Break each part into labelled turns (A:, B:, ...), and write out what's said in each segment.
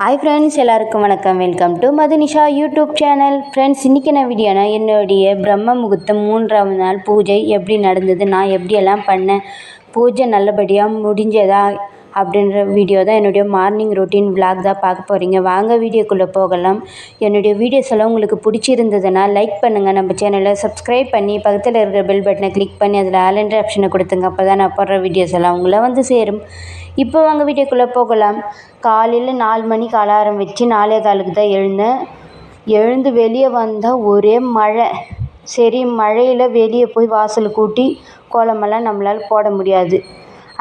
A: Hi friends எல்லாருக்கும் வணக்கம். Welcome to Madhunisha YouTube channel friends இன்றைக்கி என்ன வீடியோனா என்னுடைய பிரம்ம முகூர்த்தம் மூன்றாவது நாள் பூஜை எப்படி நடந்தது நான் எப்படியெல்லாம் பண்ணேன் பூஜை நல்லபடியாக முடிஞ்சதா அப்படின்ற வீடியோ தான் என்னுடைய மார்னிங் ரொட்டீன் விலாக் தான் பார்க்க போகிறீங்க வாங்க வீடியோக்குள்ளே போகலாம். என்னுடைய வீடியோஸ் எல்லாம் உங்களுக்கு பிடிச்சிருந்ததுன்னா லைக் பண்ணுங்கள் நம்ம சேனலை சப்ஸ்கிரைப் பண்ணி பக்கத்தில் இருக்கிற பெல் பட்டனை கிளிக் பண்ணி அதில் ஆலண்ட் ஆப்ஷனை கொடுத்துங்க. அப்போ தான் நான் போடுற வீடியோஸ் எல்லாம் உங்களை வந்து சேரும். இப்போ வாங்க வீடியோக்குள்ளே போகலாம். காலையில் நாலு மணிக்கு அலாரம் வச்சு நாலே காலுக்கு தான் எழுந்தேன். எழுந்து வெளியே வந்தால் ஒரே மழை. சரி மழையில் வெளியே போய் வாசல் கூட்டி கோலமெல்லாம் நம்மளால் போட முடியாது.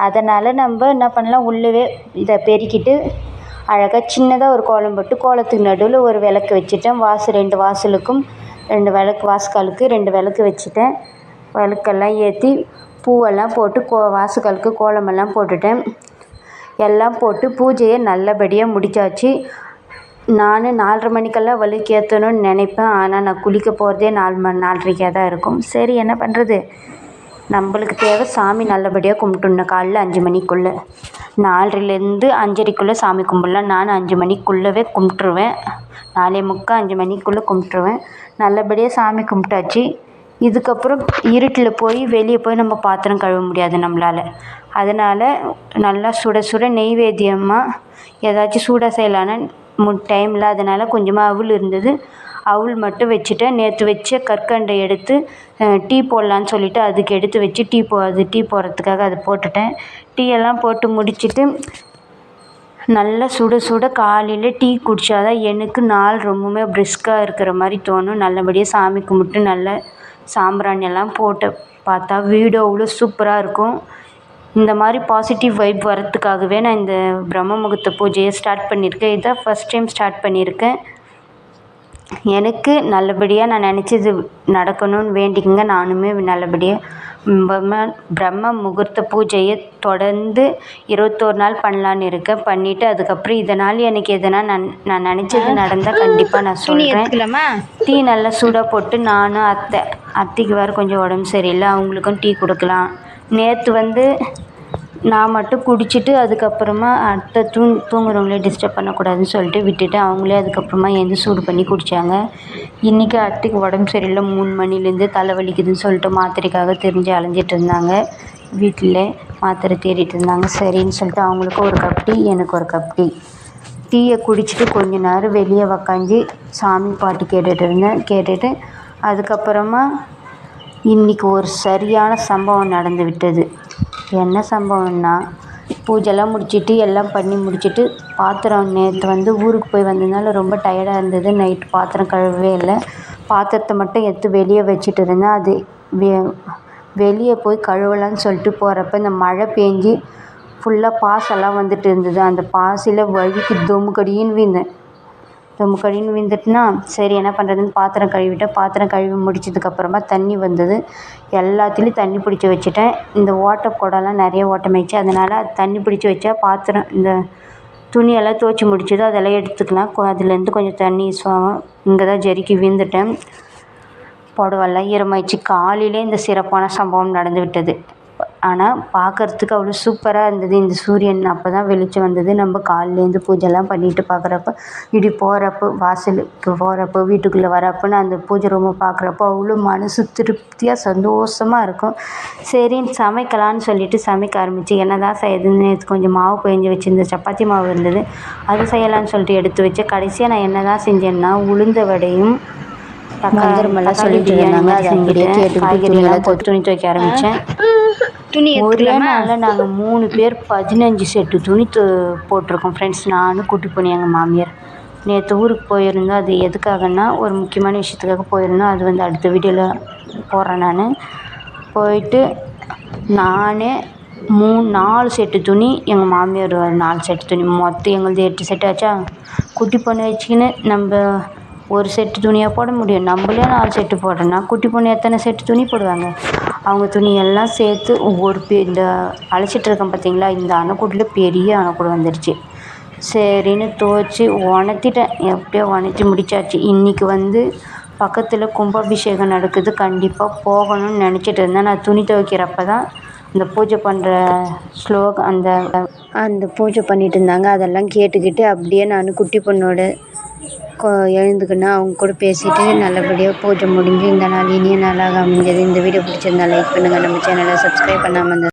A: அதனால் நம்ம என்ன பண்ணலாம் உள்ளவே இதை பெருக்கிட்டு அழகாக சின்னதாக ஒரு கோலம் போட்டு கோலத்துக்கு நடுவில் ஒரு விளக்கு வச்சுட்டேன். வாசல் ரெண்டு வாசலுக்கும் ரெண்டு விளக்கு வாசக்காலுக்கு ரெண்டு விளக்கு வச்சுட்டேன். விளக்கெல்லாம் ஏற்றி பூவெல்லாம் போட்டு கோ வாசக்காலுக்கு கோலமெல்லாம் போட்டுட்டேன். எல்லாம் போட்டு பூஜையை நல்லபடியாக முடித்தாச்சு நான் நாலரை மணிக்கெல்லாம் வலுக்கு ஏற்றணும்னு நினைப்பேன். ஆனால் நான் குளிக்க போகிறதே நாலு மணி நாலரைக்கா தான் இருக்கும். சரி என்ன பண்ணுறது நம்மளுக்கு தேவை சாமி நல்லபடியாக கும்பிட்டுடணும். காலைல அஞ்சு மணிக்குள்ளே. நாலரைலேருந்து அஞ்சரைக்குள்ளே சாமி கும்பிட்லாம். நான் அஞ்சு மணிக்குள்ளவே கும்பிட்ருவேன் நாலே முக்கால் அஞ்சு மணிக்குள்ளே கும்பிட்ருவேன் நல்லபடியாக சாமி கும்பிட்டாச்சு. இதுக்கப்புறம் இருட்டில் போய் வெளியே போய் நம்ம பாத்திரம் கழுவ முடியாது நம்மளால். அதனால் நல்லா சுட சுட நெய்வேத்தியமாக ஏதாச்சும் சூடாக செய்யலான்னு மு டைமில் அதனால் கொஞ்சமாக அவல் இருந்தது. அவுள் மட்டும் வச்சுட்டேன். நேற்று வச்ச கற்கண்டை எடுத்து டீ போடலான்னு சொல்லிவிட்டு அதுக்கு எடுத்து வச்சு டீ போ அது டீ போடுறதுக்காக அதை போட்டுட்டேன். டீ எல்லாம் போட்டு முடிச்சுட்டு நல்லா சுட சுட காலையில் டீ குடித்தா தான் எனக்கு நாள் ரொம்பவுமே பிரிஸ்காக இருக்கிற மாதிரி தோணும். நல்லபடியாக சாமி கும்பிட்டு நல்ல சாம்பிராணி எல்லாம் போட்டு பார்த்தா வீடு அவ்வளோ சூப்பராக இருக்கும். இந்த மாதிரி பாசிட்டிவ் வைப் வரத்துக்காகவே நான் இந்த பிரம்ம முகூர்த்த பூஜையை ஸ்டார்ட் பண்ணியிருக்கேன். இதான் ஃபஸ்ட் டைம் ஸ்டார்ட் பண்ணியிருக்கேன். எனக்கு நல்லபடியாக நான் நினச்சது நடக்கணும்னு வேண்டிக்கங்க. நானுமே நல்லபடியாக பிரம்ம பிரம்ம முகூர்த்த பூஜையை தொடர்ந்து இருபத்தோரு நாள் பண்ணலான்னு இருக்கேன். பண்ணிவிட்டு அதுக்கப்புறம் இதனால் எனக்கு எதனா நான் நான் நினச்சது நடந்தால் கண்டிப்பாக நான் சொல்கிறேன் டீ நல்லா சூடாக போட்டு நானும் அத்தை அத்தைக்கு வேறு கொஞ்சம் உடம்பு சரியில்லை. அவங்களுக்கும் டீ கொடுக்கலாம். நேற்று வந்து நான் மட்டும் குடிச்சுட்டு அதுக்கப்புறமா அடுத்த தூங் தூங்குறவங்கள டிஸ்டர்ப் பண்ணக்கூடாதுன்னு சொல்லிட்டு விட்டுட்டு அவங்களே அதுக்கப்புறமா எழுந்து சூடு பண்ணி குடித்தாங்க இன்றைக்கி அத்தைக்கு உடம்பு சரியில்லை. மூணு மணிலேருந்து தலை வலிக்குதுன்னு சொல்லிட்டு மாத்திரைக்காக தெரிஞ்சு அலைஞ்சிட்டு இருந்தாங்க. வீட்டில் மாத்திரை தேடிட்டு இருந்தாங்க. சரின்னு சொல்லிட்டு அவங்களுக்கு ஒரு கப் டீ எனக்கு ஒரு கப் டீ டீயை குடிச்சிட்டு கொஞ்ச நேரம் வெளியே உக்காந்து சாமி பாட்டு கேட்டுகிட்டு இருந்தேன். கேட்டுட்டு அதுக்கப்புறமா இன்றைக்கி ஒரு சரியான சம்பவம் நடந்து விட்டது. என்ன சம்பவம்னா பூஜைலாம் முடிச்சுட்டு எல்லாம் பண்ணி முடிச்சுட்டு பாத்திரம் நேற்று வந்து ஊருக்கு போய் வந்ததுனால ரொம்ப டயர்டாக இருந்தது. நைட் பாத்திரம் கழுவவே இல்லை. பாத்திரத்தை மட்டும் எடுத்து வெளியே வச்சுட்டு இருந்தேன். அது வெ வெளியே போய் கழுவலான்னு சொல்லிட்டு போகிறப்ப இந்த மழை பேஞ்சு ஃபுல்லாக பாசெல்லாம் வந்துட்டு இருந்தது. அந்த பாசியில் வழுக்கி தொமுக்கடின்னு விழுந்தேன். தொமுக்கடின்னு விழுந்துட்டுனா சரி என்ன பண்ணுறதுன்னு பாத்திரம் கழுவிட்டேன் பாத்திரம் கழுவி முடிச்சதுக்கப்புறமா தண்ணி வந்தது. எல்லாத்துலேயும் தண்ணி பிடிச்சி வச்சுட்டேன். இந்த ஓட்டை குடம்லாம் நிறைய ஓட்டமாயிடுச்சு. அதனால் அது தண்ணி பிடிச்சி வச்சா பாத்திரம் இந்த துணியெல்லாம் துவச்சி முடிச்சதும் அதெல்லாம் எடுத்துக்கலாம். கொ அதுலேருந்து கொஞ்சம் தண்ணி சொ இங்கே தான் ஜரிக்கி விழுந்துட்டேன். புடவெல்லாம் ஈரமாயிடுச்சு. காலையிலே இந்த சிறப்பான சம்பவம் நடந்து விட்டது ஆனால் பார்க்கறதுக்கு அவ்வளோ சூப்பராக இருந்தது. இந்த சூரியன் அப்போ தான் வெளிச்சம் வந்தது. நம்ம காலையிலேருந்து பூஜைலாம் பண்ணிட்டு பார்க்குறப்ப இப்படி போகிறப்போ வாசலுக்கு போகிறப்போ வீட்டுக்குள்ளே வரப்போ நான் அந்த பூஜை ரூமை பார்க்குறப்போ அவ்வளோ மனசு திருப்தியாக சந்தோஷமாக இருக்கும். சரின்னு சமைக்கலான்னு சொல்லிட்டு சமைக்க ஆரம்பித்து என்ன தான் செய்யுதுன்னு நேற்று கொஞ்சம் மாவு பிழிஞ்சு வச்சுருந்த சப்பாத்தி மாவு இருந்தது. அது செய்யலான்னு சொல்லிட்டு எடுத்து வச்சேன் கடைசியாக நான் என்ன தான் செஞ்சேன்னா உளுந்த வடையும்
B: மந்திரமெல்லாம் சொல்லிட்டு இருந்தாங்க.
A: காய்கறியெல்லாம் போட்டு துணி துவைக்க ஆரம்பித்தேன்
B: துணி
A: ஒரே நாளில் நாங்கள் மூணு பேர் பதினஞ்சு செட்டு துணி து போட்டிருக்கோம் ஃப்ரெண்ட்ஸ் நானும் கூட்டி போனேன் எங்கள் மாமியார். நேற்று ஊருக்கு போயிருந்தோம் அது எதுக்காகன்னா ஒரு முக்கியமான விஷயத்துக்காக போயிருந்தோம். அது வந்து அடுத்த வீடியோவில் போடுறேன் நான். போயிட்டு நானே மூணு நாலு செட்டு துணி எங்கள் மாமியார் ஒரு நாலு செட்டு துணி. மொத்தம் எங்களுது எட்டு செட்டு ஆச்சா? குட்டி பொண்ணு வச்சுக்கின்னு நம்ம ஒரு செட்டு துணியாக போட முடியும். நம்மளே நாலு செட்டு போடுறோன்னா குட்டி பொண்ணு எத்தனை செட்டு துணி போடுவாங்க? அவங்க துணியெல்லாம் சேர்த்து ஒவ்வொரு பெ இந்த அழைச்சிட்டு இருக்கேன் பார்த்தீங்களா இந்த அணைக்கூட்டில் பெரிய அணைக்கூடு வந்துடுச்சு சரின்னு துவச்சி உணர்த்திட்டேன். எப்படியோ உணர்த்தி முடிச்சாச்சு. இன்றைக்கி வந்து பக்கத்தில் கும்பாபிஷேகம் நடக்குது. கண்டிப்பாக போகணும்னு நினச்சிட்டு இருந்தேன். நான் துணி துவைக்கிறப்ப தான் இந்த பூஜை பண்ணுற ஸ்லோக் அந்த அந்த பூஜை பண்ணிட்டு இருந்தாங்க. அதெல்லாம் கேட்டுக்கிட்டு அப்படியே நான் குட்டி பொண்ணோட எழுந்துக்கின்னு அவங்க கூட பேசிட்டு நல்லபடியாக பூஜை முடிஞ்சு இந்த நாள் இனிய நாளாக அமைஞ்சது. இந்த வீடியோ பிடிச்சிருந்தா லைக் பண்ணுங்கள் நம்ம சேனலை சப்ஸ்கிரைப் பண்ணாமல் இருந்தால்